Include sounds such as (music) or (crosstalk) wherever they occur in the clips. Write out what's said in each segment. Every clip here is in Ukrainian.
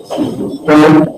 Então,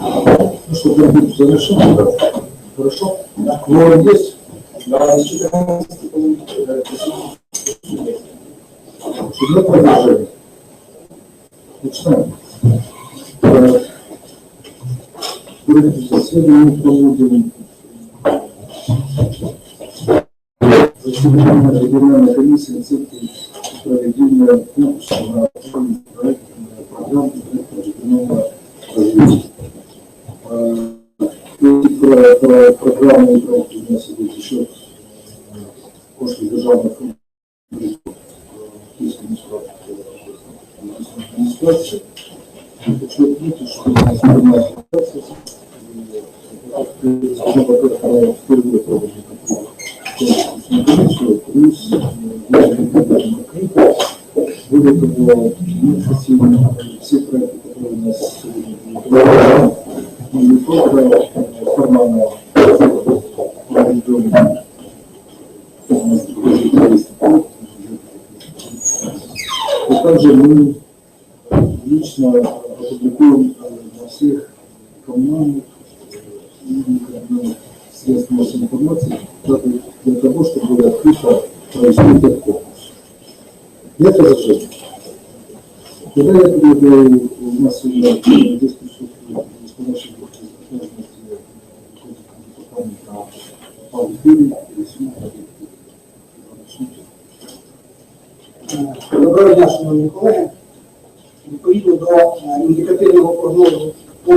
Ну что, будет завершено, да? Хорошо? Ну, а Кворум есть? Да, из 14 получили. Судно продолжение. Начинаем. Заседание проводим. Заседание региональной комиссии в центре проведения конкурса на про- программы и проекты у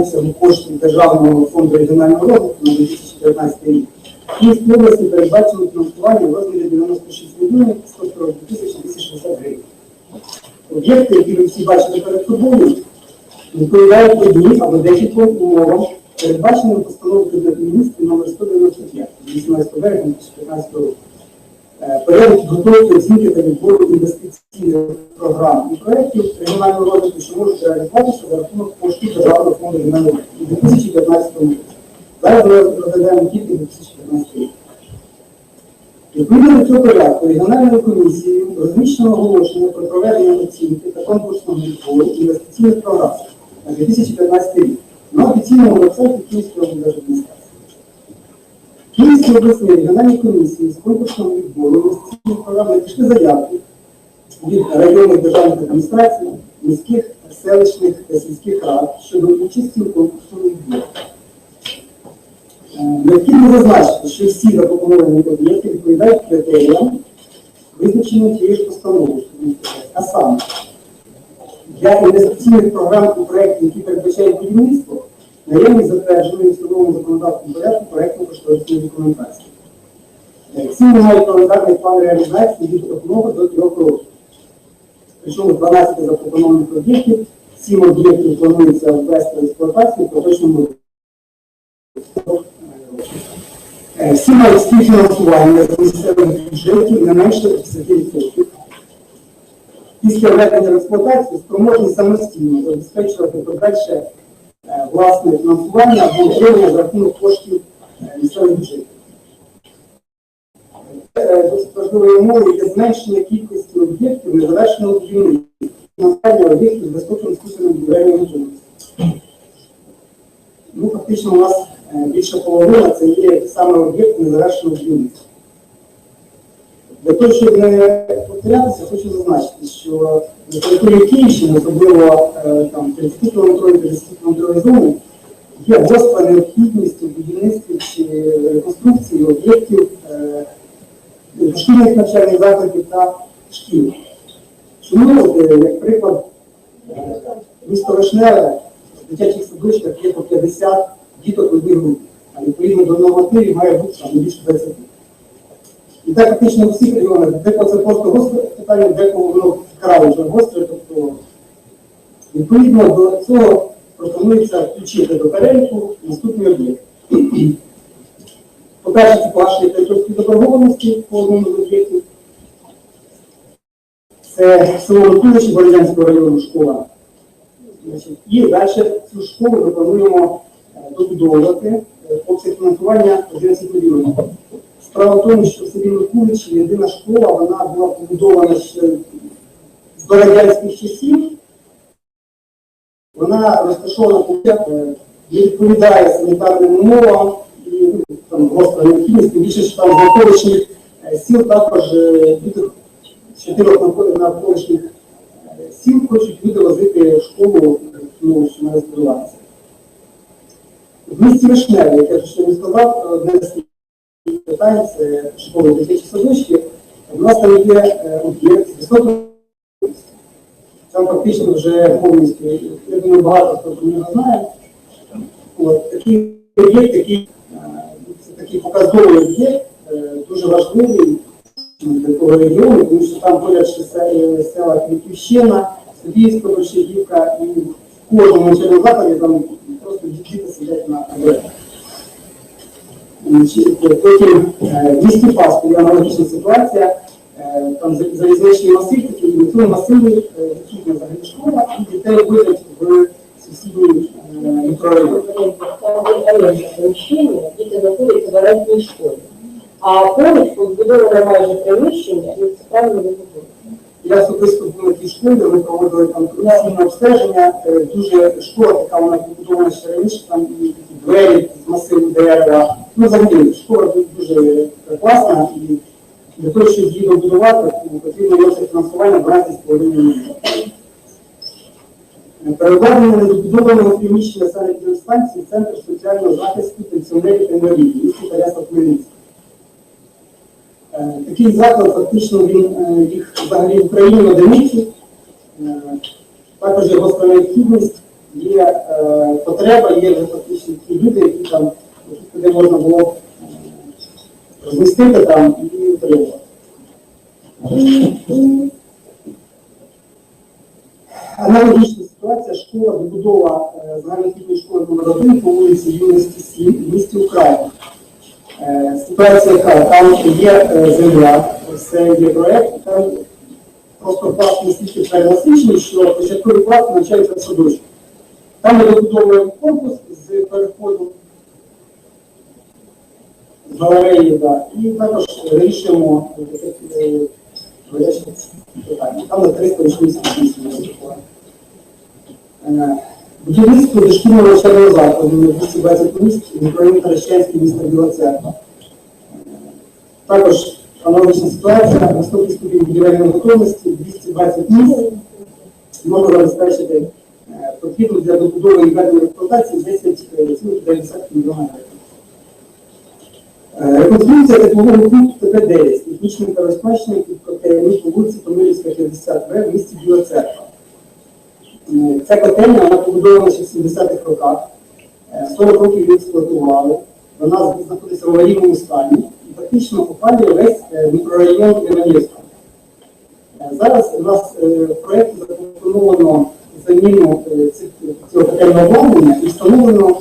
обсягу коштів Державного фонду регіонального розвитку на 2019 рік, Київській області передбачено фінансування в розмірі 96 мільйонів 142 тисячі 260 гривень. Об'єкти, які ви всі бачите перед собою, відповідають одній або декільком умовам, передбаченим постановою Кабінету міністрів номер 195 від 18 березня 2015 року. Порядок підготовки оцінки та відбору інвестиційних програм і проєктів регіонального розвитку, що можуть реалізуватися за рахунок коштів Державного фонду регіонального у 2015 році. Зараз ми розглядаємо тільки 2015 рік. Відповідно до цього порядку регіональною комісією розміщено оголошення про проведення оцінки та конкурсного відбору інвестиційних програм на 2015 рік на офіційному вебсайті Київської облдержадміністрації. Київській обласній комісії з конкурсного відбору інвестиційних програм надійшли заявки від районних державних адміністрацій, міських, селищних та сільських рад щодо участі у конкурсному відборі. Е, Необхідно зазначити, що всі запропоновані об'єкти відповідають критеріям, визначеним тією ж постановою. А саме, для інвестиційних програм і проєктів, які передбачають будівництво, наявність затвердженої судовому законодавством порядку проєктно-кошторисної документації. Е, Всі мають календарний план реалізації від одного до трьох років. Причому 12 запропонованих об'єктів, 7 об'єктів планується ввести в експлуатацію в поточному році. Е, Всі мають співфінансування з місцевих бюджетів не менше 50%. після введення в експлуатацію спроможні самостійно забезпечувати подальше власне фінансування або утримання за рахунок коштів е, місцевих бюджетів. Е, Досить важливою умовою є зменшення кількості об'єктів незавершеного будівництва, фінансування об'єктів з високим ступенем будівельної готовності. Ну, фактично, у нас е, більше половина це є саме об'єкти незавершеного будівництва. Для того, щоб не повторятися, хочу зазначити, що на території Київщини, особливо е, там 30 кілометрові 50 кілометрові зони, є гостра необхідність у будівництві чи реконструкції об'єктів е, дошкільних навчальних закладів та шкіл. Чому, е, як приклад, е, місто Вишневе в дитячих садочках є по 50 діток в одній групі, а відповідно до нормативів має бути більше 20. І так фактично у всіх регіонах, деколи це просто гостре питання, деколи воно вкрай вже гостре, тобто відповідно до цього пропонується включити до переліку наступні об'єкти. (clears throat) По-перше, це погашення територської заборгованості по одному з об'єктів. Це село Лутовичі Бородянського району школа. І далі цю школу ми плануємо е, добудовувати е, обсяг фінансування 11 мільйонів. Справа в тому, що в селі Микуличі єдина школа, вона була побудована ще з дорадянських часів. Вона розташована е, відповідає санітарним умовам і ну, там гостра необхідність, тим більше, що там з навколишніх е, сіл також е, люди з чотирьох навколишніх сіл хочуть возити школу, е, ну, що має збудуватися. В місті Вишневі, я вже ще не сказав, одне з питань школи дитячі садочки. У нас там є е, об'єкт з високим там фактично вже повністю, я думаю, багато хто про нього знає. От, такий об'єкт, який е, такий показовий об'єкт, е, дуже важливий для того регіону, тому що там се- села Квітівщина, Софійська Большевівка, і в кожному навчальному закладі там просто діти сидять на об'єктах. Значить, Потім е, місті Паску є аналогічна ситуація. Е, Там залізничний масив, такий на цьому масиві е, відсутня взагалі школа, і дітей водять в сусідній е, мікрорайон. Приміщення, діти знаходяться в орендній школі. А поруч побудоване майже приміщення і це правильно вибудовано. Я особисто був на тій школі, ми проводили там комісійне обстеження. Е, Дуже школа така вона побудована ще раніше, там і двері з масиву дерева. Ну, взагалі, школа дуже класна і для того, щоб її добудувати, ну, потрібно його фінансування 12,5 мільйонів. Переведення недобудованого приміщення санепідемстанції Центр соціального захисту пенсіонерів та інвалідів місті Таряса Хмельницький. Е, Такий заклад, фактично він е, їх взагалі в Україні одиниці. Е, Також гостра необхідність, є е, потреба, є вже фактично ті люди, які там, яких туди можна було е, розмістити там і утримувати. Аналогічна ситуація, школа, добудова е, загальноосвітньої школи номер 1 по вулиці Юності 7 в місті Україна. Е, Ситуація яка, там є земля, все є проєкт, там просто клас настільки перенасичений, що початковий клас навчається в садочку. Там ми добудовуємо корпус з переходу галереї, да, і також е, таке, е, питання. Там на 388 Е, Будівництво дошкільного навчального закладу на 220 місць в мікрорайоні Таращанський міста Біла. Е, Також аналогічна ситуація, високий ступінь будівельної готовності, 220 місць. Можна забезпечити е, потрібно для добудови і ведення експлуатації 10,9 мільйона гривень. Е, Реконструкція теплового пункту ТП-9 з технічним переоснащенням під котельні по вулиці Помилівська, 50 В місті Біла Церква. Е, Ця котельня вона побудована ще в 70-х роках. Е, 40 років її експлуатували. Вона знаходиться в аварійному стані і фактично опалює весь е, мікрорайон. Е, Зараз у нас е, в проєкті запропоновано заміну е, цього котельного обладнання і встановлено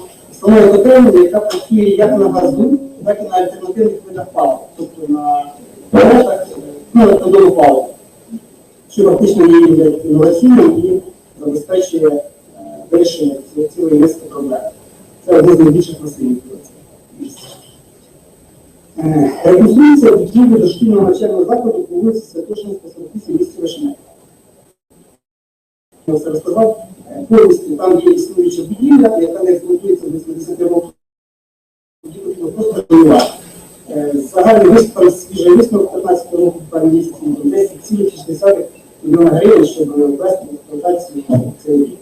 котельню, яка працює як на газу, так і на альтернативних видах палива, тобто на палетах, е, ну, на водопаливо. що фактично є інноваційним і забезпечує е, вирішення ці- цілої низки проблем. Це один з найбільших масивів. Е, Реконструкція будівлі дошкільного навчального закладу по вулиці Святошинська, 48 місті Вишне. Я все розказав. Е, Повністю там є існуюча будівля, яка не експлуатується до 80 років. Руйнувати. Е, Загальний виступ свіжий висновок 15 року пару місяців, 10,6 мільйона гривень, щоб ввести в експлуатацію цей об'єкт.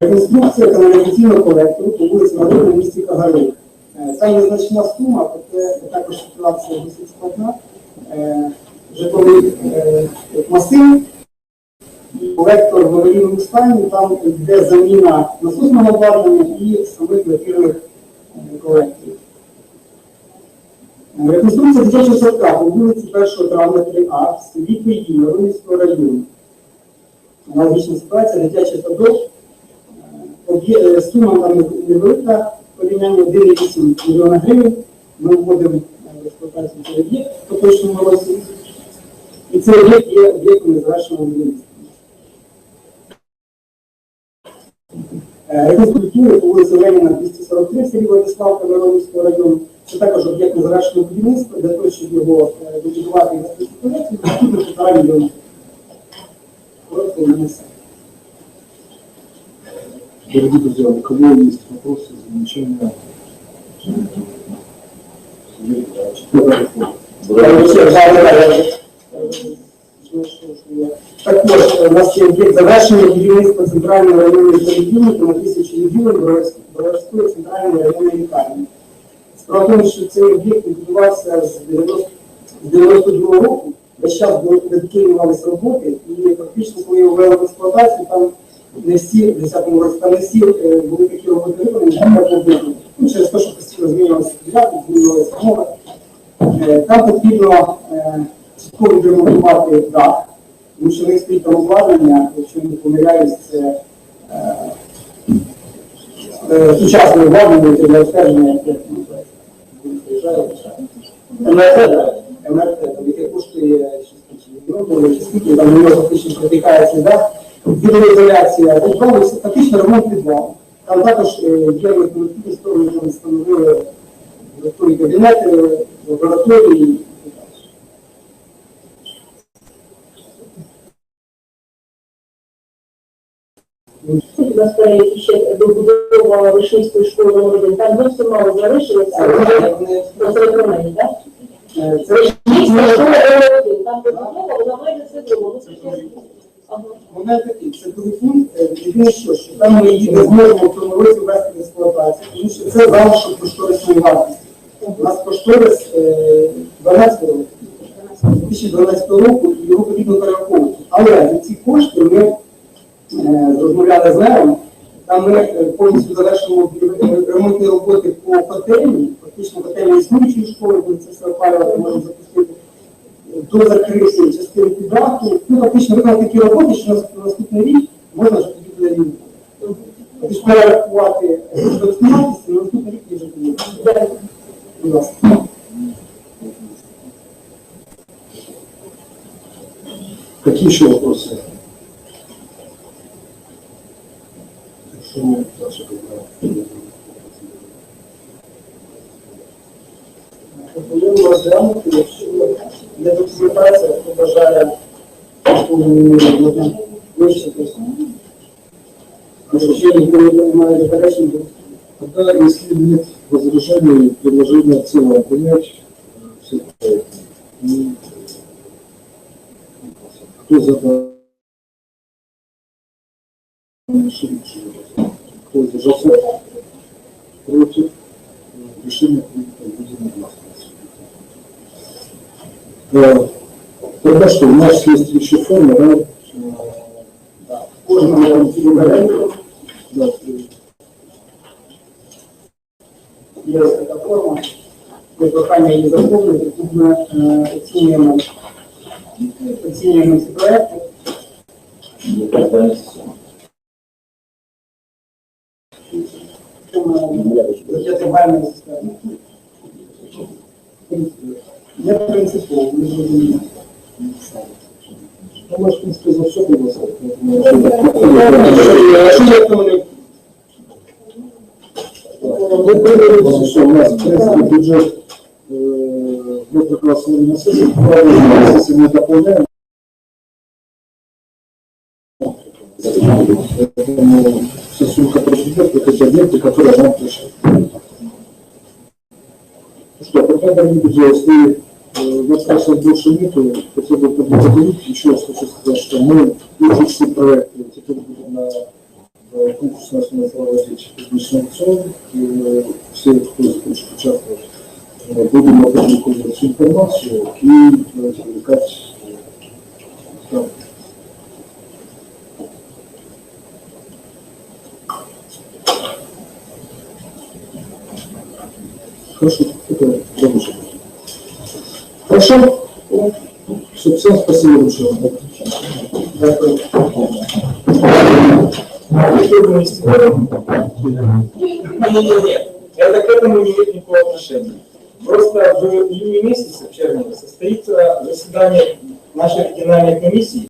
Реконструкція каналізаційного колектору по вулиці Марини в місті Кагарин. Е, Це незначна сума, проте також ситуація досить складна. Е, Житловий е, масив, колектор в аварійному стані, там йде заміна насосного обладнання і самих напірних е. Реконструкція дитячого садка по вулиці 1 травня 3А в селі Київ, Воронівського району. Аналогічна ситуація, дитячий садок. Е, е, Сума там невелика, порівняння 1,8 мільйона гривень. Ми вводимо в експлуатацію цей об'єкт поточному році. І цей об'єкт є об'єктом незавершеного будівництва. Е, Реконструктури по вулиці Леніна 243 в селі Владиславка Миронівського району. Це також об'єкт незавершеного будівництва. Для того, щоб його е, добудувати і вести в проєкт, потрібно півтора мільйона. Коротко, у мене все. Дорогие друзья, у кого есть вопросы, замечания? Також е, у нас є об'єкт завершення будівництва центральної районної поліклініки на тисячу відділень Броварської центральної районної лікарні. Справа в тому, що цей об'єкт будувався з 90 з 92 року, весь час були роботи, і фактично, коли його ввели в експлуатацію, там не всі, в 10-му році, там не всі е, були такі роботи виконані, так робити. Ну, через те, що постійно змінювалися підряд, змінювалися умови. Е, Там потрібно е, чітко дах, тому що них стоїть обладнання, якщо не помиляюсь, це е, е, сучасне обладнання для обстеження, як називається. МРТ, МРТ, яке коштує 6 тисяч євро, скільки, там воно фактично протикається, да? Гідроізоляція, тобто фактично ремонт підвалу. Там також е, є необхідні сторони, там встановили додаткові кабінети, лабораторії і так далі. Це у нас ще добудова Вишинської школи 1. Там зовсім мало залишилося, але вже електронні, так? Вишинська школа номер 1. Там добудова, вона майже все ж- Ага. Такий, це пункт, е, єдине що, що там ми її не зможемо в цьому році ввести експлуатацію, тому що це залишок кошторисної вартості. У нас кошторис е, 12 років, 2012 року, його потрібно перераховувати. Але за ці кошти ми розмовляли з мером, там ми е, повністю завершимо е, ремонтні роботи по котельні, фактично котельні існуючої школи, коли це все опалювати, можемо запустити до закритої частини підраху, ну, фактично виконати такі роботи, що на наступний рік можна вже тоді буде рівно. Тобто перерахувати вартість, на наступний рік вже буде. Будь ласка. Какие еще вопросы? Что мы дальше когда- Пропонуємо розглянути, якщо є документація, хто бажає вище Якщо ніколи немає заперечень, то Тогда, если нет возражений, предложение в целом принять э, все проекты. И, э, Кто за данное решение? Кто сдержался? Против? Э, Решение принято единогласно. Э, Тогда что, у нас есть еще форма, да? Э, так, кожного конфігуренту Да, э, є ось така форма. Є прохання її заповнити, тут ми е, оцінюємо, оцінюємо Для тривальної системи. Не принципово, не зрозуміло. Ну, ж, в принципі, за все є там Ми прийняли, що у нас, в принципі, бюджет, е, ми проголосували на сесії, правильно, сесії ми доповняємо. Поэтому это те объекты, которые нам пришли. Ну что, пока, дорогие друзья, если э, вопросов больше нету, хотел бы поблагодарить. Еще раз хочу сказать, что мы эти все проекты теперь будем на конкурс нас проводить публичный аукцион. И, все, кто захочет участвовать, э, будем опубликовывать информацию и э, привлекать там, Хорошо, это рабочий. Хорошо? Все, всем спасибо большое. Не-не-не, это к этому не имеет никакого отношения. Просто в июне месяце, в червне, состоится заседание нашей региональной комиссии,